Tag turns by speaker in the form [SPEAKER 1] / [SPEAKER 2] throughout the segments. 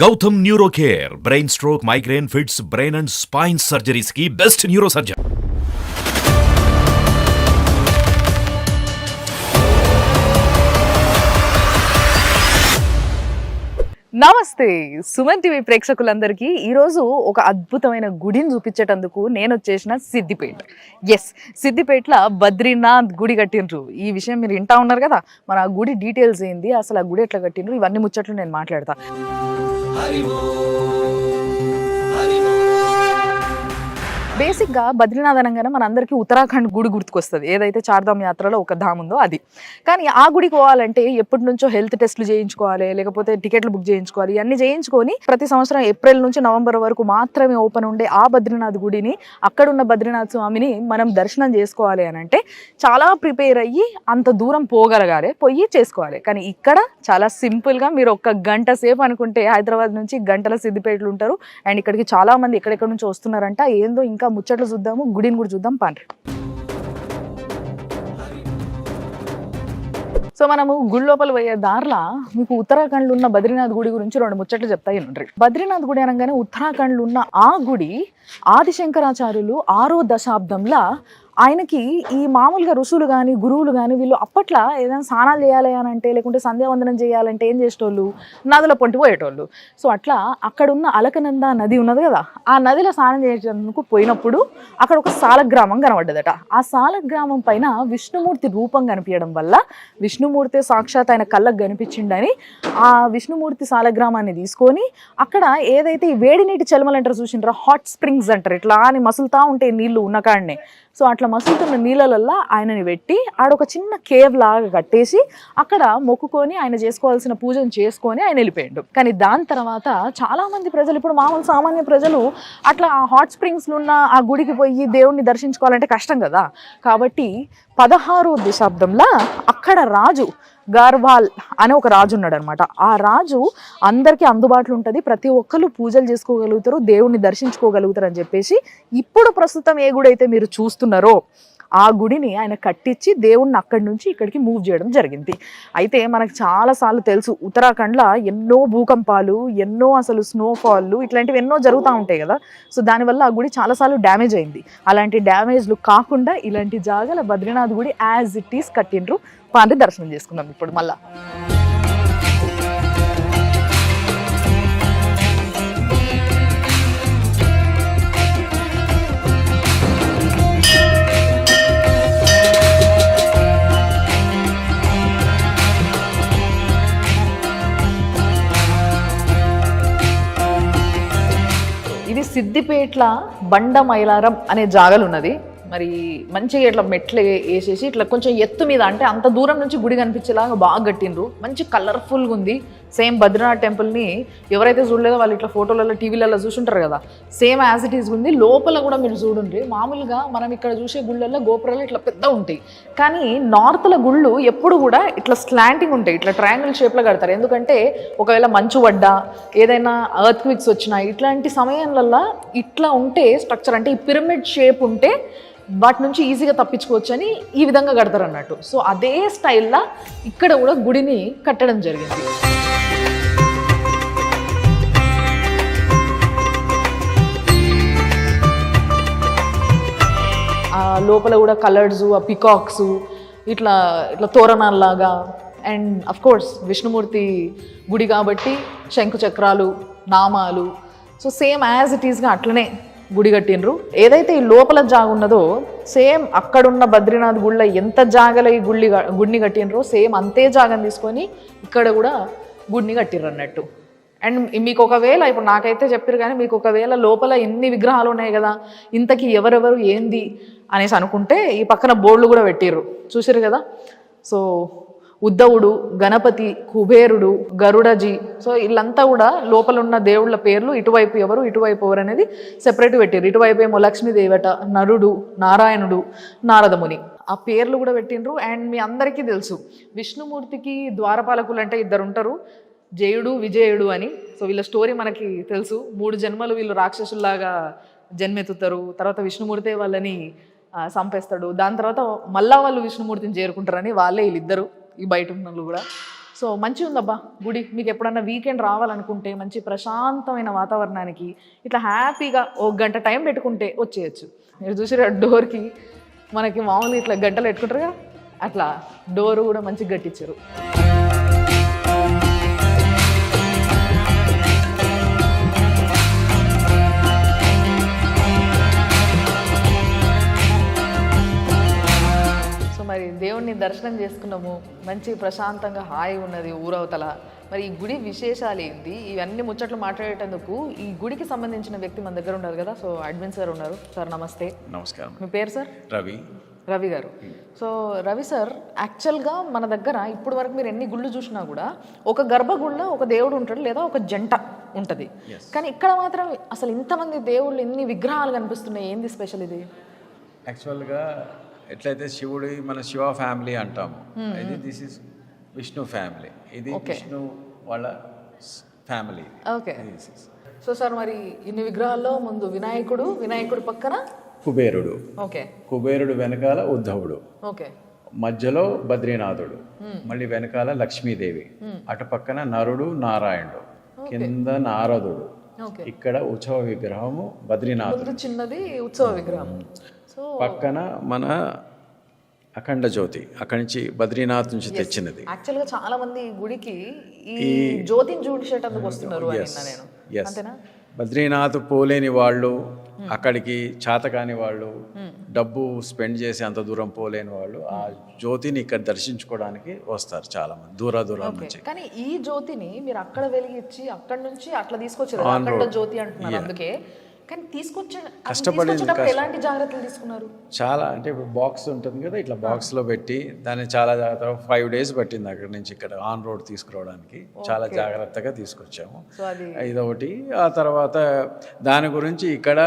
[SPEAKER 1] Gautam neuro care brain stroke migraine fits brain and spine సర్జరీస్కి best neuro surgeon
[SPEAKER 2] నమస్తే. Suman TV ప్రేక్షకులందరికీ ఈరోజు ఒక అద్భుతమైన గుడిని చూపించేటందుకు నేను వచ్చేసిన సిద్దిపేట. ఎస్ సిద్దిపేటలో బద్రీనాథ్ గుడి కట్టిండ్రు. ఈ విషయం మీరు వింటా ఉన్నారు కదా? మన ఆ గుడి డీటెయిల్స్ ఏంది? అసలు ఆ గుడి ఎట్లా కట్టిండ్రు? ఇవన్నీ ముచ్చట్లు నేను మాట్లాడతా. బేసిక్గా బద్రీనాథ్ అనగానే మనందరికీ ఉత్తరాఖండ్ గుడి గుర్తుకొస్తుంది. ఏదైతే చార్ధామ్ యాత్రలో ఒక ధామ్ ఉందో అది. కానీ ఆ గుడికి పోవాలంటే ఎప్పటి నుంచో హెల్త్ టెస్ట్లు చేయించుకోవాలి లేకపోతే టికెట్లు బుక్ చేయించుకోవాలి ఇవన్నీ చేయించుకొని ప్రతి సంవత్సరం ఏప్రిల్ నుంచి నవంబర్ వరకు మాత్రమే ఓపెన్ ఉండే ఆ బద్రీనాథ్ గుడిని అక్కడున్న బద్రీనాథ్ స్వామిని మనం దర్శనం చేసుకోవాలి అని అంటే చాలా ప్రిపేర్ అయ్యి అంత దూరం పోగలగాలి పోయి చేసుకోవాలి. కానీ ఇక్కడ చాలా సింపుల్గా మీరు ఒక్క గంట సేపు అనుకుంటే హైదరాబాద్ నుంచి గంటల సిద్దిపేటలు ఉంటారు. అండ్ ఇక్కడికి చాలా మంది ఎక్కడెక్కడ నుంచి వస్తున్నారంట. ఏందో ఇంకా ముచ్చట్లు చూద్దాము గుడిని కూడా చూద్దాం పండ్రి. సో మనము గుడి లోపల పోయే దారిలా మీకు ఉత్తరాఖండ్లో ఉన్న బద్రీనాథ్ గుడి గురించి రెండు ముచ్చట్లు చెప్తాయి నుండ్రి బద్రీనాథ్ గుడి అనగానే ఉత్తరాఖండ్లో ఉన్న ఆ గుడి ఆదిశంకరాచార్యులు ఆరో దశాబ్దంలో ఆయనకి ఈ మామూలుగా ఋషులు కానీ గురువులు కానీ వీళ్ళు అప్పట్లో ఏదైనా స్నానాలు చేయాలి అని అంటే లేకుంటే సంధ్యావందనం చేయాలంటే ఏం చేసేటోళ్ళు? నదుల పొంటి పోయేటోళ్ళు. సో అట్లా అక్కడున్న అలకనంద నది ఉన్నది కదా ఆ నదిలో స్నానం చేయడానికి పోయినప్పుడు అక్కడ ఒక సాలగ్రామం కనబడ్డదట. ఆ సాలగ్రామం పైన విష్ణుమూర్తి రూపం కనిపించడం వల్ల విష్ణుమూర్తి సాక్షాత్ ఆయన కళ్ళకు కనిపించిండని ఆ విష్ణుమూర్తి సాలగ్రామాన్ని తీసుకొని అక్కడ ఏదైతే ఈ వేడి నీటి చలమలు అంటారు చూసిండ్రా హాట్ స్ప్రింగ్స్ అంటారు. ఇట్లా అని మసులుతా ఉంటే నీళ్ళు ఉన్న కాడనే. సో అట్లా మసులుతున్న నీళ్ళలల్లా ఆయనని పెట్టి ఆడొక చిన్న కేవ్ లాగా కట్టేసి అక్కడ మొక్కుకొని ఆయన చేసుకోవాల్సిన పూజను చేసుకొని ఆయన వెళ్ళిపోయాడు. కానీ దాని తర్వాత చాలా మంది ప్రజలు ఇప్పుడు మామూలు సామాన్య ప్రజలు అట్లా ఆ హాట్ స్ప్రింగ్స్లో ఉన్న ఆ గుడికి పోయి దేవుణ్ణి దర్శించుకోవాలంటే కష్టం కదా. కాబట్టి పదహారో దశాబ్దంలో అక్కడ రాజు గర్వాల్ అనే ఒక రాజు ఉన్నాడు అనమాట ఆ రాజు అందరికీ అందుబాటులో ఉంటుంది. ప్రతి ఒక్కరు పూజలు చేసుకోగలుగుతారు దేవుణ్ణి దర్శించుకోగలుగుతారు అని చెప్పేసి ఇప్పుడు ప్రస్తుతం ఏ గుడి అయితే మీరు చూస్తున్నారో ఆ గుడిని ఆయన కట్టించి దేవుణ్ణి అక్కడి నుంచి ఇక్కడికి మూవ్ చేయడం జరిగింది. అయితే మనకు చాలాసార్లు తెలుసు ఉత్తరాఖండ్లో ఎన్నో భూకంపాలు ఎన్నో అసలు స్నోఫాల్లు ఇట్లాంటివి ఎన్నో జరుగుతూ ఉంటాయి కదా. సో దానివల్ల ఆ గుడి చాలాసార్లు డ్యామేజ్ అయింది. అలాంటి డ్యామేజ్లు కాకుండా ఇలాంటి జాగాల బద్రీనాథ్ గుడి యాజ్ ఇట్ ఈస్ కట్టిండ్రు. పాండి దర్శనం చేసుకుందాం ఇప్పుడు మళ్ళా. సిద్దిపేట్ల బండ మైలారం అనే జాగలు ఉన్నది మరి మంచిగా ఇట్లా మెట్లు వేసేసి ఇట్లా కొంచెం ఎత్తు మీద అంటే అంత దూరం నుంచి గుడి కనిపించేలాగా బాగా కట్టిండ్రు. మంచి కలర్ఫుల్గా ఉంది. సేమ్ బద్రీనాథ్ టెంపుల్ని ఎవరైతే చూడలేదో వాళ్ళు ఇట్లా ఫోటోలలో టీవీలలో చూసుంటారు కదా. సేమ్ యాజ్ ఇట్ ఈస్ ఉంది. లోపల కూడా మీరు చూడండి మామూలుగా మనం ఇక్కడ చూసే గుళ్ళల్లో గోపురాలు ఇట్లా పెద్ద ఉంటాయి. కానీ నార్త్ల గుళ్ళు ఎప్పుడు కూడా ఇట్లా స్లాంటింగ్ ఉంటాయి. ఇట్లా ట్రయాంగిల్ షేప్లో కడతారు. ఎందుకంటే ఒకవేళ మంచు పడ్డా ఏదైనా అర్త్ క్విక్స్ వచ్చినా ఇట్లాంటి సమయంలో ఇట్లా ఉంటే స్ట్రక్చర్ అంటే ఈ పిరమిడ్ షేప్ ఉంటే వాటి నుంచి ఈజీగా తప్పించుకోవచ్చు అని ఈ విధంగా కడతారు అన్నట్టు సో అదే స్టైల్లో ఇక్కడ కూడా గుడిని కట్టడం జరిగింది. లోపల కూడా కలర్స్ ఆ పికాక్స్ ఇట్లా ఇట్లా తోరణాల్లాగా అండ్ అఫ్ కోర్స్ విష్ణుమూర్తి గుడి కాబట్టి శంకు చక్రాలు నామాలు. సో సేమ్ యాజ్ ఇట్ ఈస్గా అట్లనే గుడి కట్టినరు ఏదైతే ఈ లోపల జాగ ఉన్నదో సేమ్ అక్కడున్న బద్రీనాథ్ గుళ్ళ ఎంత జాగల ఈ గుళ్ళి గుడిని కట్టినరో సేమ్ అంతే జాగని తీసుకొని ఇక్కడ కూడా గుడిని కట్టిర్రు అన్నట్టు అండ్ మీకు ఒకవేళ ఇప్పుడు నాకైతే చెప్పారు కానీ మీకు ఒకవేళ లోపల ఎన్ని విగ్రహాలు ఉన్నాయి కదా ఇంతకీ ఎవరెవరు ఏంది అనేసి అనుకుంటే ఈ పక్కన బోర్డులు కూడా పెట్టిర్రు. చూసారు కదా? సో ఉద్ధవుడు గణపతి కుబేరుడు గరుడజీ. సో వీళ్ళంతా కూడా లోపల ఉన్న దేవుళ్ళ పేర్లు ఇటువైపు ఎవరు ఇటువైపు ఎవరు అనేది సెపరేట్ పెట్టారు ఇటువైపు ఏమో లక్ష్మీదేవట నరుడు నారాయణుడు నారదముని. ఆ పేర్లు కూడా పెట్టిండ్రు. అండ్ మీ అందరికీ తెలుసు విష్ణుమూర్తికి ద్వారపాలకులు అంటే ఇద్దరు ఉంటారు జయుడు విజయుడు అని. సో వీళ్ళ స్టోరీ మనకి తెలుసు. మూడు జన్మలు వీళ్ళు రాక్షసుల్లాగా జన్మెత్తుతారు. తర్వాత విష్ణుమూర్తి వాళ్ళని సంపేస్తాడు చంపేస్తాడు. దాని తర్వాత మళ్ళా వాళ్ళు విష్ణుమూర్తిని చేరుకుంటారని వాళ్ళే వీళ్ళిద్దరు. ఈ బయట ఉన్న వాళ్ళు కూడా. సో మంచిగా ఉందబ్బా గుడి. మీకు ఎప్పుడన్నా వీకెండ్ రావాలనుకుంటే మంచి ప్రశాంతమైన వాతావరణానికి ఇట్లా హ్యాపీగా ఒక గంట టైం పెట్టుకుంటే వచ్చేయచ్చు. మీరు చూసారు డోర్కి? మనకి మామూలు ఇట్లా గంటలు పెట్టుకుంటారు కదా? అట్లా డోరు కూడా మంచిగా గట్టించారు. మరి దేవుణ్ణి దర్శనం చేసుకున్నాము. మంచి ప్రశాంతంగా హాయి ఉన్నది ఊరవతల. మరి ఈ గుడి విశేషాలు ఏంటి? ఇవన్నీ ముచ్చట్లు మాట్లాడేటందుకు ఈ గుడికి సంబంధించిన వ్యక్తి మన దగ్గర ఉన్నారు కదా సో అడ్మిన్ సార్ ఉన్నారు. సార్ నమస్తే.
[SPEAKER 3] నమస్కారం.
[SPEAKER 2] మీ పేరు సార్?
[SPEAKER 3] రవి.
[SPEAKER 2] రవి గారు. సో రవి సార్ యాక్చువల్గా మన దగ్గర ఇప్పుడు వరకు మీరు ఎన్ని గుళ్ళు చూసినా కూడా ఒక గర్భగుడిలో ఒక దేవుడు ఉంటాడు లేదా ఒక జంట ఉంటుంది. కానీ ఇక్కడ మాత్రం అసలు ఇంతమంది దేవుళ్ళు ఎన్ని విగ్రహాలు కనిపిస్తున్నాయి. ఏంది స్పెషల్ ఇది?
[SPEAKER 3] యాక్చువల్గా ఎట్లయితే శివుడి మన శివ ఫ్యామిలీ అంటాము ఇది దిస్ ఇస్ విష్ణు ఫ్యామిలీ. ఇది విష్ణు వాళ్ళ ఫ్యామిలీ.
[SPEAKER 2] ఓకే. సో సార్ మరి ఇన్ని విగ్రహాల్లో ముందు వినాయకుడు వినాయకుడు పక్కన
[SPEAKER 3] కుబేరుడు.
[SPEAKER 2] ఓకే.
[SPEAKER 3] కుబేరుడు వెనకాల ఉద్ధవుడు.
[SPEAKER 2] ఓకే.
[SPEAKER 3] మధ్యలో బద్రీనాథుడు. మళ్ళీ వెనకాల లక్ష్మీదేవి. అటు పక్కన నరుడు నారాయణుడు. కింద నారదుడు. ఇక్కడ ఉత్సవ విగ్రహము బద్రీనాథుడు.
[SPEAKER 2] ముందు చిన్నది ఉత్సవ విగ్రహం. సో
[SPEAKER 3] పక్కన మన అఖండ జ్యోతి అక్కడి నుంచి బద్రీనాథ్ నుంచి తెచ్చినది.
[SPEAKER 2] యాక్చువల్గా చాలా మంది గుడికి ఈ జ్యోతిని చూసేటందుకు వస్తున్నారు
[SPEAKER 3] బద్రీనాథ్ పోలేని వాళ్ళు అక్కడికి చేతకాని వాళ్ళు డబ్బు స్పెండ్ చేసి అంత దూరం పోలేని వాళ్ళు ఆ జ్యోతిని ఇక్కడ దర్శించుకోవడానికి వస్తారు చాలా మంది దూర దూరం నుంచి.
[SPEAKER 2] కానీ ఈ జ్యోతిని మీరు అక్కడ వెలిగించి అక్కడ నుంచి అట్లా తీసుకొచ్చారు జ్యోతి అంటున్నారు అందుకే. కానీ తీసుకొచ్చే ఎలాంటి జాగ్రత్తలు తీసుకున్నారు?
[SPEAKER 3] చాలా అంటే ఇప్పుడు బాక్స్ ఉంటుంది కదా ఇట్లా బాక్స్లో పెట్టి దాన్ని చాలా జాగ్రత్త ఫైవ్ డేస్ పట్టింది అక్కడి నుంచి ఇక్కడ ఆన్ రోడ్ తీసుకురావడానికి. చాలా జాగ్రత్తగా తీసుకొచ్చాము. ఇదొకటి. ఆ తర్వాత దాని గురించి ఇక్కడ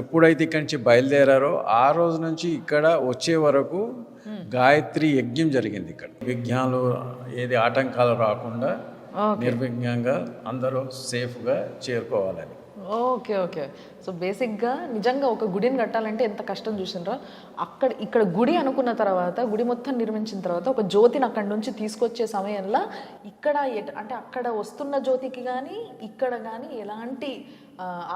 [SPEAKER 3] ఎప్పుడైతే ఇక్కడి నుంచి బయలుదేరారో ఆ రోజు నుంచి ఇక్కడ వచ్చే వరకు గాయత్రి యజ్ఞం జరిగింది ఇక్కడ. విజ్ఞాలు ఏది ఆటంకాలు రాకుండా నిర్విఘ్నంగా అందరూ సేఫ్గా చేరుకోవాలని.
[SPEAKER 2] Okay okay. సో బేసిక్గా నిజంగా ఒక గుడిని కట్టాలంటే ఎంత కష్టం చూసినరా? అక్కడ ఇక్కడ గుడి అనుకున్న తర్వాత గుడి మొత్తం నిర్మించిన తర్వాత ఒక జ్యోతిని అక్కడి నుంచి తీసుకొచ్చే సమయంలో ఇక్కడ అంటే అక్కడ వస్తున్న జ్యోతికి కానీ ఇక్కడ కానీ ఎలాంటి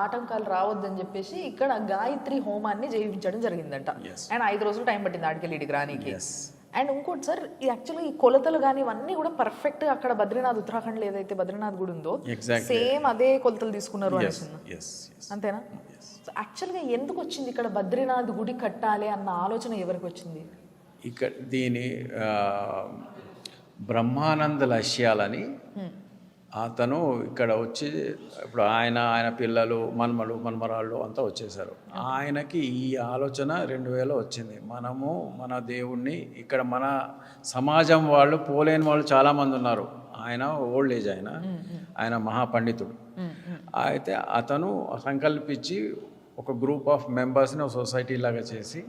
[SPEAKER 2] ఆటంకాలు రావద్దని చెప్పేసి ఇక్కడ గాయత్రి హోమాన్ని చేయించడం జరిగిందంట. అండ్ ఐదు రోజులు టైం పట్టింది ఆడికెళ్ళి ఇడికి రానికి. అండ్ ఇంకోటి సార్ ఈ యాక్చువల్గా ఈ కొలతలు కానీ ఇవన్నీ కూడా పర్ఫెక్ట్ అక్కడ బద్రీనాథ్ ఉత్తరాఖండ్లో ఏదైతే బద్రీనాథ్ గుడి ఉందో. సేమ్ అదే కొలతలు తీసుకున్నారు అంతేనా? సో యాక్చువల్గా ఎందుకు వచ్చింది ఇక్కడ బద్రీనాథ్ గుడి కట్టాలి అన్న ఆలోచన ఎవరికి వచ్చింది?
[SPEAKER 3] ఇక్కడ దీని బ్రహ్మానంద లక్ష్యాలని అతను ఇక్కడ వచ్చి ఇప్పుడు ఆయన ఆయన పిల్లలు మన్మలు మన్మరాళ్ళు అంతా వచ్చేసారు ఆయనకి ఈ ఆలోచన రెండు వేల వచ్చింది. మనము మన దేవుణ్ణి ఇక్కడ మన సమాజం వాళ్ళు పోలేని వాళ్ళు చాలామంది ఉన్నారు. ఆయన ఓల్డ్ ఏజ్ ఆయన. ఆయన మహాపండితుడు. అయితే అతను సంకల్పించి ఒక గ్రూప్ ఆఫ్ మెంబర్స్ని ఒక సొసైటీ లాగా చేసి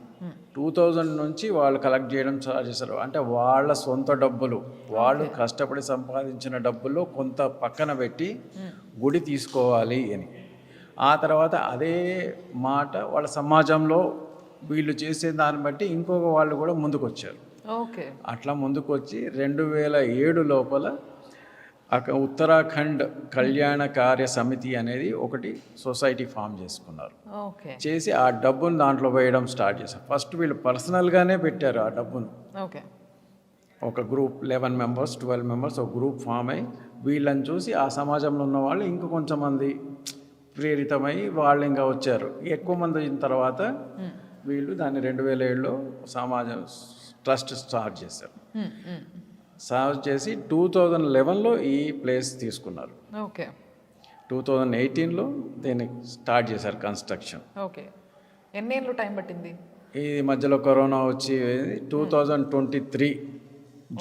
[SPEAKER 3] టూ థౌజండ్ నుంచి వాళ్ళు కలెక్ట్ చేయడం స్టార్ట్ చేశారు అంటే వాళ్ళ సొంత డబ్బులు వాళ్ళు కష్టపడి సంపాదించిన డబ్బుల్లో కొంత పక్కన పెట్టి గుడి తీసుకోవాలి అని. ఆ తర్వాత అదే మాట వాళ్ళ సమాజంలో వీళ్ళు చేసే దాన్ని బట్టి ఇంకొక వాళ్ళు కూడా ముందుకు వచ్చారు
[SPEAKER 2] ఓకే.
[SPEAKER 3] అట్లా ముందుకు వచ్చి రెండు వేల ఏడు లోపల ఉత్తరాఖండ్ కళ్యాణ కార్య సమితి అనేది ఒకటి సొసైటీ ఫామ్ చేసుకున్నారు.
[SPEAKER 2] ఓకే.
[SPEAKER 3] చేసి ఆ డబ్బును దాంట్లో వేయడం స్టార్ట్ చేశారు. ఫస్ట్ వీళ్ళు పర్సనల్గానే పెట్టారు ఆ డబ్బును.
[SPEAKER 2] ఓకే.
[SPEAKER 3] ఒక group eleven members twelve members ఒక గ్రూప్ ఫామ్ అయ్యి వీళ్ళని చూసి ఆ సమాజంలో ఉన్న వాళ్ళు ఇంకా కొంచెం మంది ప్రేరితమై వాళ్ళు ఇంకా వచ్చారు. ఎక్కువ మంది అయిన తర్వాత వీళ్ళు దాన్ని రెండు వేల ఏడులో సమాజం ట్రస్ట్ స్టార్ట్ చేశారు. స్టార్ట్ చేసి టూ థౌజండ్ లెవెన్లో ఈ ప్లేస్ తీసుకున్నారు.
[SPEAKER 2] ఓకే.
[SPEAKER 3] టూ థౌజండ్ ఎయిటీన్లో దీన్ని స్టార్ట్ చేశారు కన్స్ట్రక్షన్.
[SPEAKER 2] ఓకే. ఎన్నేళ్ళు టైం పట్టింది?
[SPEAKER 3] ఈ మధ్యలో కరోనా వచ్చి two thousand twenty three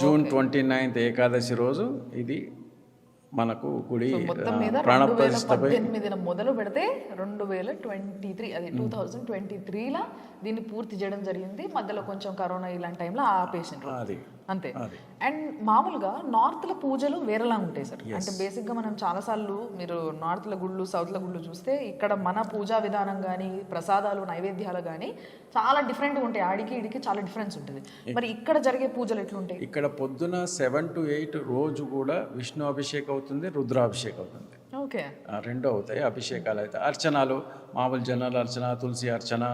[SPEAKER 3] June twenty ninth Ekadashi రోజు ఇది మనకు గుడి
[SPEAKER 2] మొత్తం మీద
[SPEAKER 3] ప్రాణ
[SPEAKER 2] రెండు వేల
[SPEAKER 3] ప్రతిష్టపై
[SPEAKER 2] పద్దెనిమిదిన మొదలు పెడితే రెండు వేల ట్వంటీ త్రీ అది టూ థౌజండ్ ట్వంటీ త్రీలో దీన్ని పూర్తి చేయడం జరిగింది. మధ్యలో కొంచెం కరోనా ఇలాంటి టైంలో ఆపేసిండ్రు
[SPEAKER 3] అది.
[SPEAKER 2] అంతే. అండ్ మామూలుగా నార్త్లో పూజలు వేరేలా ఉంటాయి సార్. అంటే బేసిక్గా మనం చాలాసార్లు మీరు నార్త్లో గుళ్ళు సౌత్లో గుళ్ళు చూస్తే ఇక్కడ మన పూజా విధానం కానీ ప్రసాదాలు నైవేద్యాలు కానీ చాలా డిఫరెంట్ ఉంటాయి. ఆడికి ఇడికి చాలా డిఫరెన్స్ ఉంటుంది. మరి ఇక్కడ జరిగే పూజలు ఎట్లుంటాయి?
[SPEAKER 3] ఇక్కడ పొద్దున సెవెన్ టు ఎయిట్ రోజు కూడా విష్ణు అభిషేకం అవుతుంది రుద్రాభిషేకం అవుతుంది
[SPEAKER 2] ఓకే
[SPEAKER 3] రెండు అవుతాయి అభిషేకాలు అయితే. అర్చనలు మామూలు జనరల్ అర్చన తులసి అర్చన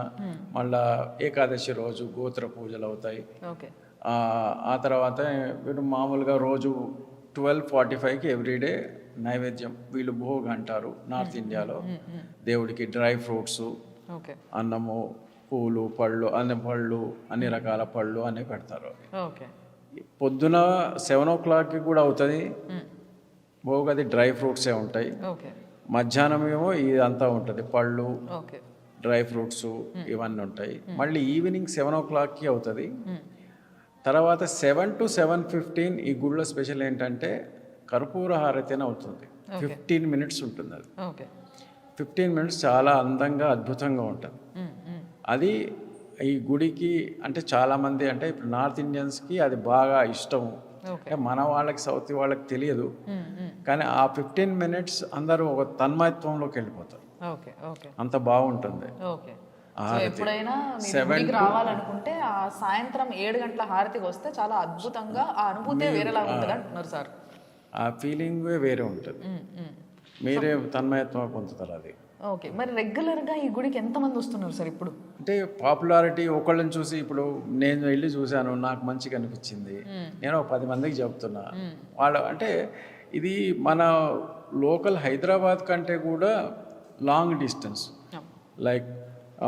[SPEAKER 3] మళ్ళా ఏకాదశి రోజు గోత్ర పూజలు అవుతాయి.
[SPEAKER 2] ఓకే.
[SPEAKER 3] ఆ, తర్వాత వీళ్ళు మామూలుగా రోజు ట్వెల్వ్ ఫార్టీ ఫైవ్కి ఎవ్రీడే నైవేద్యం వీళ్ళు భోగ్ అంటారు నార్త్ ఇండియాలో. దేవుడికి డ్రై ఫ్రూట్స్ అన్నము పూలు పళ్ళు అన్ని పళ్ళు అన్ని రకాల పళ్ళు అన్నీ పెడతారు. పొద్దున సెవెన్ ఓ క్లాక్కి కూడా అవుతుంది. భోగ్ అది డ్రై ఫ్రూట్సే ఉంటాయి. మధ్యాహ్నం ఏమో ఇదంతా ఉంటుంది. పళ్ళు డ్రై ఫ్రూట్స్ ఇవన్నీ ఉంటాయి. మళ్ళీ ఈవినింగ్ సెవెన్ ఓ క్లాక్కి అవుతుంది. తర్వాత సెవెన్ టు సెవెన్ ఫిఫ్టీన్ ఈ గుళ్ళో స్పెషల్ ఏంటంటే కర్పూర హారతిని అవుతుంది. ఫిఫ్టీన్ మినిట్స్ ఉంటుంది అది. ఫిఫ్టీన్ మినిట్స్ చాలా అందంగా అద్భుతంగా ఉంటుంది. అది ఈ గుడికి అంటే చాలామంది అంటే ఇప్పుడు నార్త్ ఇండియన్స్కి అది బాగా ఇష్టం. అంటే మన వాళ్ళకి సౌత్ వాళ్ళకి తెలియదు. కానీ ఆ ఫిఫ్టీన్ మినిట్స్ అందరూ ఒక తన్మయత్వంలోకి వెళ్ళిపోతారు. అంత బాగుంటుంది.
[SPEAKER 2] ఎప్పుడైనా రావాలనుకుంటే ఆ సాయంత్రం ఏడు గంటల హారతికి వస్తే చాలా అద్భుతంగా ఆ అనుభూతే వేరేలా ఉంటుంది అంటున్నారు సార్.
[SPEAKER 3] ఆ ఫీలింగే వేరే ఉంటుంది. మీరే తన్మయత్వం పొందుతారు అది.
[SPEAKER 2] ఓకే మరి రెగ్యులర్గా ఈ గుడికి ఎంతమంది వస్తున్నారు సార్ ఇప్పుడు?
[SPEAKER 3] అంటే పాపులారిటీ ఒకళ్ళని చూసి ఇప్పుడు నేను వెళ్ళి చూశాను నాకు మంచిగా అనిపించింది. నేను ఒక పది మందికి చెప్తున్నా. వాళ్ళు అంటే ఇది మన లోకల్ హైదరాబాద్ కంటే కూడా లాంగ్ డిస్టెన్స్. లైక్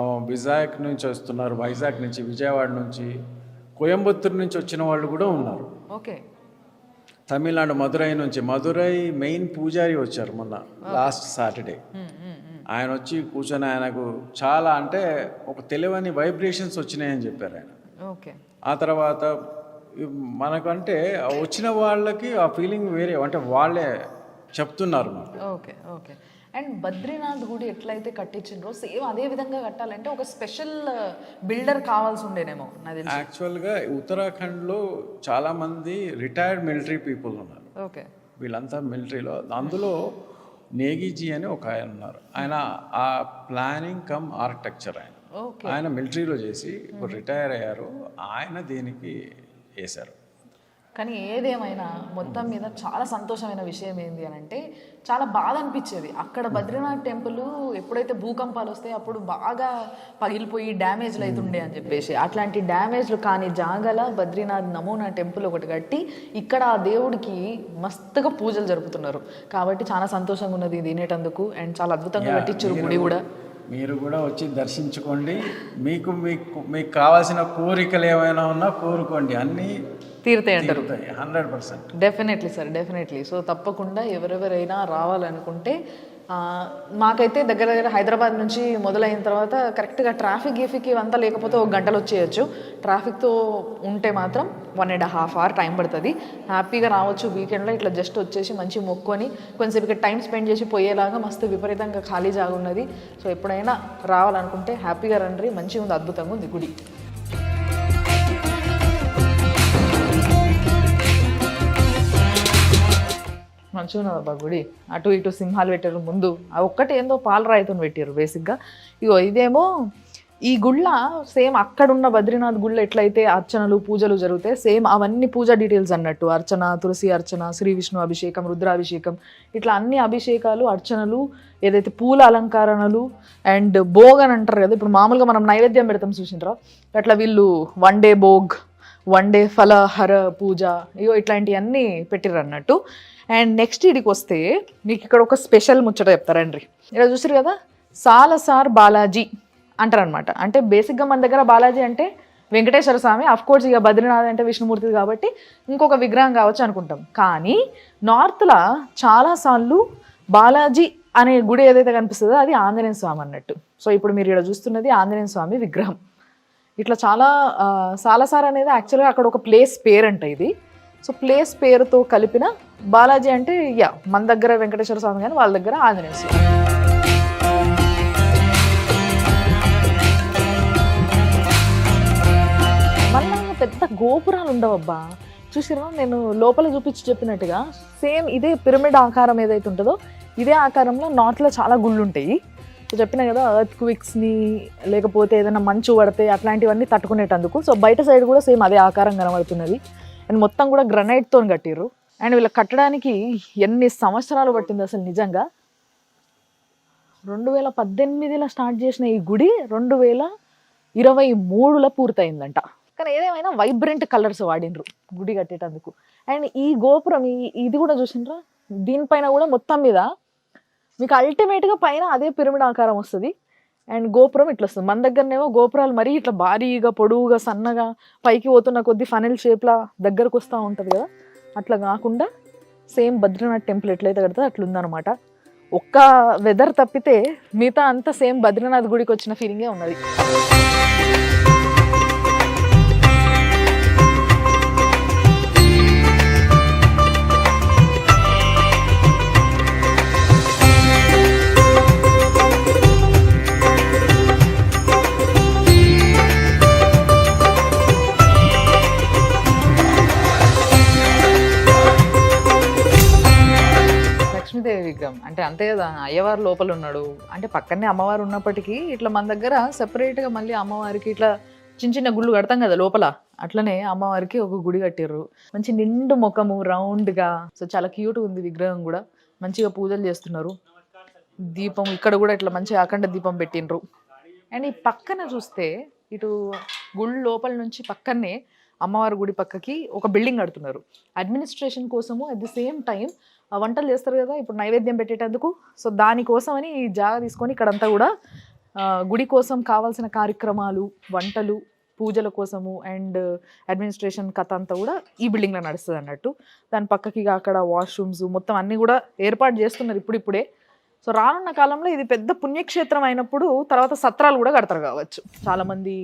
[SPEAKER 3] విజాగ్ నుంచి వస్తున్నారు వైజాగ్ నుంచి విజయవాడ నుంచి కోయంబత్తూరు నుంచి వచ్చిన వాళ్ళు కూడా ఉన్నారు.
[SPEAKER 2] ఓకే.
[SPEAKER 3] తమిళనాడు మదురై నుంచి మదురై మెయిన్ పూజారి వచ్చారు మొన్న లాస్ట్ సాటర్డే. ఆయన వచ్చి కూర్చొని ఆయనకు చాలా అంటే ఒక తెలియని వైబ్రేషన్స్ వచ్చినాయని చెప్పారు ఆయన.
[SPEAKER 2] ఓకే.
[SPEAKER 3] ఆ తర్వాత మనకంటే వచ్చిన వాళ్ళకి ఆ ఫీలింగ్ వేరే అంటే వాళ్ళే చెప్తున్నారు మాకు.
[SPEAKER 2] Okay okay. అండ్ బద్రీనాథ్ గుడి ఎట్లయితే కట్టించిండ్రో సేమ్ అదే విధంగా కట్టాలంటే ఒక స్పెషల్ బిల్డర్ కావాల్సి ఉండేనేమో తెలిసి.
[SPEAKER 3] యాక్చువల్గా ఉత్తరాఖండ్లో చాలామంది రిటైర్డ్ మిలిటరీ పీపుల్ ఉన్నారు.
[SPEAKER 2] ఓకే.
[SPEAKER 3] వీళ్ళంతా మిలిటరీలో అందులో నేగిజీ అని ఒక ఆయన ఉన్నారు. ఆయన ఆ ప్లానింగ్ కమ్ ఆర్కిటెక్చర్ ఆయన. ఆయన మిలిటరీలో చేసి ఇప్పుడు రిటైర్ అయ్యారు. ఆయన దీనికి వేశారు?
[SPEAKER 2] కానీ ఏదేమైనా మొత్తం మీద చాలా సంతోషమైన విషయం ఏంటి అని అంటే చాలా బాధ అనిపించేది. అక్కడ బద్రీనాథ్ టెంపుల్ ఎప్పుడైతే భూకంపాలు వస్తాయి అప్పుడు బాగా పగిలిపోయి డ్యామేజ్లు అవుతుండే అని చెప్పేసి. అట్లాంటి డ్యామేజ్లు కాని జాగల బద్రీనాథ్ నమూనా టెంపుల్ ఒకటి కట్టి ఇక్కడ ఆ దేవుడికి మస్తుగా పూజలు జరుపుతున్నారు. కాబట్టి చాలా సంతోషంగా ఉన్నది ఇది వినేటందుకు. అండ్ చాలా అద్భుతంగా కట్టించారు గుడి కూడా.
[SPEAKER 3] మీరు కూడా వచ్చి దర్శించుకోండి. మీకు మీకు మీకు కావాల్సిన కోరికలు ఏమైనా ఉన్నా కోరుకోండి. అన్నీ
[SPEAKER 2] తీరుతాయి అంటారు.
[SPEAKER 3] Hundred percent.
[SPEAKER 2] Definitely sir definitely. So తప్పకుండా ఎవరెవరైనా రావాలనుకుంటే మాకైతే దగ్గర దగ్గర హైదరాబాద్ నుంచి మొదలైన తర్వాత కరెక్ట్గా ట్రాఫిక్ గీఫిక్ ఇవంతా లేకపోతే ఒక గంటలు వచ్చేయచ్చు. ట్రాఫిక్తో ఉంటే మాత్రం one and half hour time పడుతుంది. హ్యాపీగా రావచ్చు వీకెండ్లో ఇట్లా జస్ట్ వచ్చేసి మంచి మొక్కొని కొంచెంసేపు ఇక్కడ టైం స్పెండ్ చేసి పోయేలాగా మస్తు విపరీతంగా ఖాళీ జాగా ఉన్నది. సో ఎప్పుడైనా రావాలనుకుంటే హ్యాపీగా రండి మంచిగా ఉంది అద్భుతంగా ఉంది గుడి. మంచిగా గుడి. అటు ఇటు సింహాలు పెట్టారు ముందు ఆ ఒక్కటి ఏందో పాలరాయితో పెట్టారు బేసిక్గా ఇగో ఇదేమో ఈ గుళ్ళ సేమ్ అక్కడున్న బద్రీనాథ్ గుళ్ళ ఎట్లయితే అర్చనలు పూజలు జరుగుతాయి సేమ్ అవన్నీ పూజా డీటెయిల్స్ అన్నట్టు. అర్చన తులసి అర్చన శ్రీ విష్ణు అభిషేకం రుద్రాభిషేకం ఇట్లా అన్ని అభిషేకాలు అర్చనలు ఏదైతే పూల అలంకరణలు అండ్ భోగ్ అని అంటారు కదా ఇప్పుడు మామూలుగా మనం నైవేద్యం పెడతాం చూసినరా అట్లా వీళ్ళు వన్ డే భోగ్ వన్ డే ఫలహర పూజ ఇగో ఇట్లాంటివన్నీ పెట్టిర్రు అన్నట్టు అండ్ నెక్స్ట్ ఇడికి వస్తే మీకు ఇక్కడ ఒక స్పెషల్ ముచ్చట చెప్తారండి ఇక్కడ చూసారు కదా? సాలసార్ బాలాజీ అంటారనమాట అంటే బేసిక్గా మన దగ్గర బాలాజీ అంటే వెంకటేశ్వర స్వామి అఫ్ కోర్స్ ఇక బద్రీనాథ్ అంటే విష్ణుమూర్తి కాబట్టి ఇంకొక విగ్రహం కావచ్చు అనుకుంటాం. కానీ నార్త్లో చాలాసార్లు బాలాజీ అనే గుడి ఏదైతే కనిపిస్తుందో అది ఆంజనేయ స్వామి అన్నట్టు. సో ఇప్పుడు మీరు ఇక్కడ చూస్తున్నది ఆంజనేయ స్వామి విగ్రహం. ఇట్లా చాలా సాలసార్ అనేది యాక్చువల్గా అక్కడ ఒక ప్లేస్ పేరు అంట ఇది. సో ప్లేస్ పేరుతో కలిపిన బాలాజీ అంటే యా మన దగ్గర వెంకటేశ్వర స్వామి కానీ వాళ్ళ దగ్గర ఆంజనేయ స్వామి. మళ్ళా పెద్ద గోపురాలు ఉండవబ్బా. చూసిరా నేను లోపల చూపించి చెప్పినట్టుగా సేమ్ ఇదే పిరమిడ్ ఆకారం ఏదైతే ఉంటుందో ఇదే ఆకారంలో నార్త్లో చాలా గుళ్ళు ఉంటాయి చెప్పినా కదా ఎర్త్ క్విక్స్ని లేకపోతే ఏదైనా మంచు పడితే అట్లాంటివన్నీ తట్టుకునేటందుకు. సో బయట సైడ్ కూడా సేమ్ అదే ఆకారం కనబడుతున్నది. అండ్ మొత్తం కూడా గ్రనైట్తో కట్టిర్రు. అండ్ వీళ్ళు కట్టడానికి ఎన్ని సంవత్సరాలు పట్టింది అసలు నిజంగా? రెండు వేల పద్దెనిమిదిలో స్టార్ట్ చేసిన ఈ గుడి రెండు వేల ఇరవై మూడులో పూర్తయిందంట. కానీ ఏదేమైనా వైబ్రెంట్ కలర్స్ వాడినరు గుడి కట్టేటందుకు. అండ్ ఈ గోపురం ఈ ఇది కూడా చూసినరా దీనిపైన కూడా మొత్తం మీద మీకు అల్టిమేట్గా పైన అదే పిరమిడ్ ఆకారం వస్తుంది. అండ్ గోపురం ఇట్లా వస్తుంది. మన దగ్గరనేమో గోపురాలు మరీ ఇట్లా భారీగా పొడువుగా సన్నగా పైకి పోతున్న కొద్ది ఫనెల్ షేప్లా దగ్గరకు వస్తూ ఉంటుంది కదా. అట్లా కాకుండా సేమ్ బద్రీనాథ్ టెంపుల్ ఎట్లయితే కడితే అట్లా ఒక్క వెదర్ తప్పితే మిగతా అంతా సేమ్ బద్రీనాథ్ గుడికి వచ్చిన ఫీలింగే ఉన్నది. అంతే కదా అయ్యవారు లోపల ఉన్నాడు. అంటే పక్కనే అమ్మవారు ఉన్నప్పటికీ ఇట్లా మన దగ్గర సెపరేట్గా మళ్ళీ అమ్మవారికి ఇట్లా చిన్న చిన్న గుళ్ళు కడతాం కదా లోపల. అట్లనే అమ్మవారికి ఒక గుడి కట్టిర్రు. మంచి నిండు ముఖము రౌండ్గా సో చాలా క్యూట్ ఉంది విగ్రహం కూడా. మంచిగా పూజలు చేస్తున్నారు. దీపం ఇక్కడ కూడా ఇట్లా మంచిగా అఖండ దీపం పెట్టిండ్రు. అండ్ ఈ పక్కన చూస్తే ఇటు గుళ్ళు లోపల నుంచి పక్కనే అమ్మవారి గుడి పక్కకి ఒక బిల్డింగ్ కడుతున్నారు. అడ్మినిస్ట్రేషన్ కోసము అట్ ది సేమ్ టైం వంటలు చేస్తారు కదా ఇప్పుడు నైవేద్యం పెట్టేటందుకు. సో దానికోసమని ఈ జాగా తీసుకొని ఇక్కడంతా కూడా గుడి కోసం కావాల్సిన కార్యక్రమాలు వంటలు పూజల కోసము అండ్ అడ్మినిస్ట్రేషన్ కథ అంతా కూడా ఈ బిల్డింగ్లో నడుస్తుంది అన్నట్టు. దాని పక్కకి అక్కడ వాష్రూమ్స్ మొత్తం అన్నీ కూడా ఏర్పాటు చేస్తున్నారు ఇప్పుడిప్పుడే. సో రానున్న కాలంలో ఇది పెద్ద పుణ్యక్షేత్రం అయినప్పుడు తర్వాత సత్రాలు కూడా కడతారు కావచ్చు. చాలామంది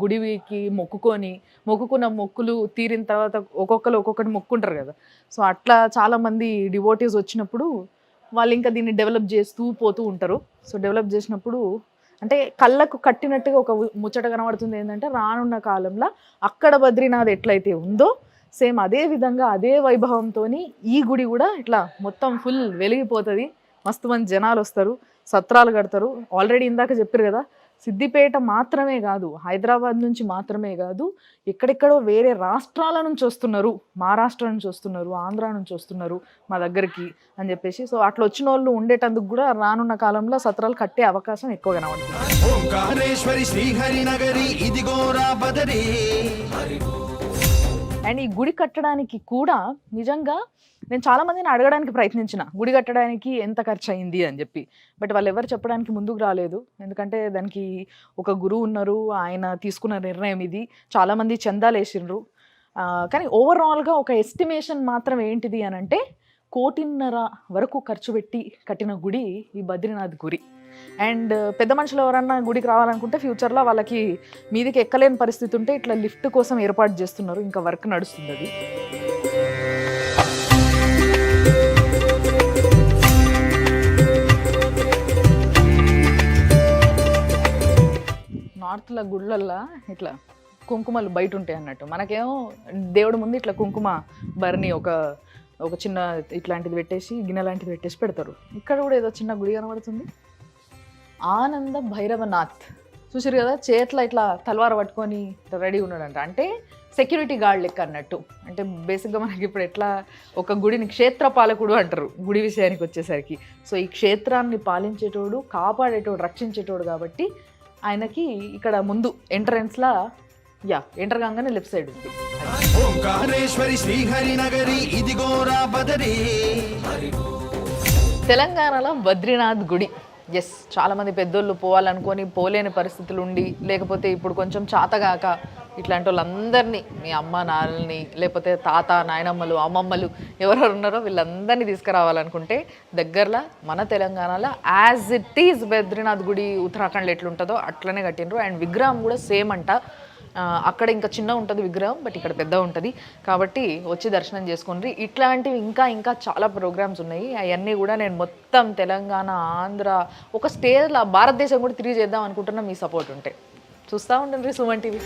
[SPEAKER 2] గుడికి మొక్కుకొని మొక్కుకున్న మొక్కులు తీరిన తర్వాత ఒక్కొక్కరు ఒక్కొక్కటి మొక్కుంటారు కదా. సో అట్లా చాలామంది డివోటీస్ వచ్చినప్పుడు వాళ్ళు ఇంకా దీన్ని డెవలప్ చేస్తూ పోతూ ఉంటారు. సో డెవలప్ చేసినప్పుడు అంటే కళ్ళకు కట్టినట్టుగా ఒక ముచ్చట కనబడుతుంది ఏంటంటే రానున్న కాలంలో అక్కడ బద్రీనాథ్ ఎట్లయితే ఉందో సేమ్ అదే విధంగా అదే వైభవంతో ఈ గుడి కూడా ఇట్లా మొత్తం ఫుల్ వెలిగిపోతుంది. మస్తు మంది జనాలు వస్తారు సత్రాలు కడతారు. ఆల్రెడీ ఇందాక చెప్పారు కదా సిద్దిపేట మాత్రమే కాదు హైదరాబాద్ నుంచి మాత్రమే కాదు ఎక్కడెక్కడో వేరే రాష్ట్రాల నుంచి వస్తున్నారు మహారాష్ట్ర నుంచి వస్తున్నారు ఆంధ్ర నుంచి వస్తున్నారు మా దగ్గరికి అని చెప్పేసి. సో అట్లా వచ్చిన వాళ్ళు ఉండేటందుకు కూడా రానున్న కాలంలో సత్రాలు కట్టే అవకాశం ఎక్కువ కనబడుతుంది అండ్ ఈ గుడి కట్టడానికి కూడా నిజంగా నేను చాలా మందిని అడగడానికి ప్రయత్నించిన గుడి కట్టడానికి ఎంత ఖర్చు అయింది అని చెప్పి. బట్ వాళ్ళు ఎవరు చెప్పడానికి ముందుకు రాలేదు. ఎందుకంటే దానికి ఒక గురువు ఉన్నారు ఆయన తీసుకున్న నిర్ణయం ఇది. చాలామంది చందాలు వేసిండ్రు. కానీ ఓవరాల్గా ఒక ఎస్టిమేషన్ మాత్రం ఏంటిది అని అంటే కోటిన్నర వరకు ఖర్చు పెట్టి కట్టిన గుడి ఈ బద్రీనాథ్ గుడి అండ్ పెద్ద మనుషులు ఎవరన్నా గుడికి రావాలనుకుంటే ఫ్యూచర్లో వాళ్ళకి మీదికి ఎక్కలేని పరిస్థితి ఉంటే ఇట్లా లిఫ్ట్ కోసం ఏర్పాటు చేస్తున్నారు. ఇంకా వర్క్ నడుస్తుంది అది. నార్త్లో గుళ్ళల్లో ఇట్లా కుంకుమలు బయట ఉంటాయి అన్నట్టు. మనకేమో దేవుడి ముందు ఇట్లా కుంకుమ బర్ని ఒక ఒక చిన్న ఇట్లాంటిది పెట్టేసి గిన్నె లాంటిది పెట్టేసి పెడతారు. ఇక్కడ కూడా ఏదో చిన్న గుడి కనబడుతుంది. ఆనంద భైరవనాథ్. చూసారు కదా చేతిలో ఇట్లా తలవార పట్టుకొని రెడీ ఉన్నాడంట. అంటే సెక్యూరిటీ గార్డ్ లెక్క అన్నట్టు. అంటే బేసిక్గా మనకి ఇప్పుడు ఎట్లా ఒక గుడిని క్షేత్ర పాలకుడు అంటారు గుడి విషయానికి వచ్చేసరికి. సో ఈ క్షేత్రాన్ని పాలించేటోడు కాపాడేటోడు రక్షించేటోడు కాబట్టి ఆయనకి ఇక్కడ ముందు ఎంట్రన్స్లా యా ఎంటర్ కాగానే లెఫ్ట్ సైడ్ ఉంది.
[SPEAKER 4] ఓంకారేశ్వరి శ్రీహరి నగరి ఇదిగోరా బదరి
[SPEAKER 2] తెలంగాణలో బద్రీనాథ్ గుడి. ఎస్ చాలామంది పెద్దోళ్ళు పోవాలనుకొని పోలేని పరిస్థితులు ఉండి లేకపోతే ఇప్పుడు కొంచెం చాతగాక ఇట్లాంటి వాళ్ళందరినీ మీ అమ్మ నాన్నని లేకపోతే తాత నాయనమ్మలు అమ్మమ్మలు ఎవరెవరు ఉన్నారో వీళ్ళందరినీ తీసుకురావాలనుకుంటే దగ్గరలో మన తెలంగాణలో యాజ్ ఇట్ ఈజ్ బద్రీనాథ్ గుడి ఉత్తరాఖండ్లో ఎట్లుంటుందో అట్లనే కట్టిండ్రు. అండ్ విగ్రహం కూడా సేమ్ అంట. అక్కడ ఇంకా చిన్న ఉంటుంది విగ్రహం బట్ ఇక్కడ పెద్ద ఉంటుంది. కాబట్టి వచ్చి దర్శనం చేసుకోండి. ఇట్లాంటివి ఇంకా ఇంకా చాలా ప్రోగ్రామ్స్ ఉన్నాయి. అవన్నీ కూడా నేను మొత్తం తెలంగాణ ఆంధ్ర ఒక స్టేజ్లో భారతదేశం కూడా తిరిగి చేద్దాం అనుకుంటున్నా మీ సపోర్ట్ ఉంటే. చూస్తూ ఉండండి సుమన్ టీవీ.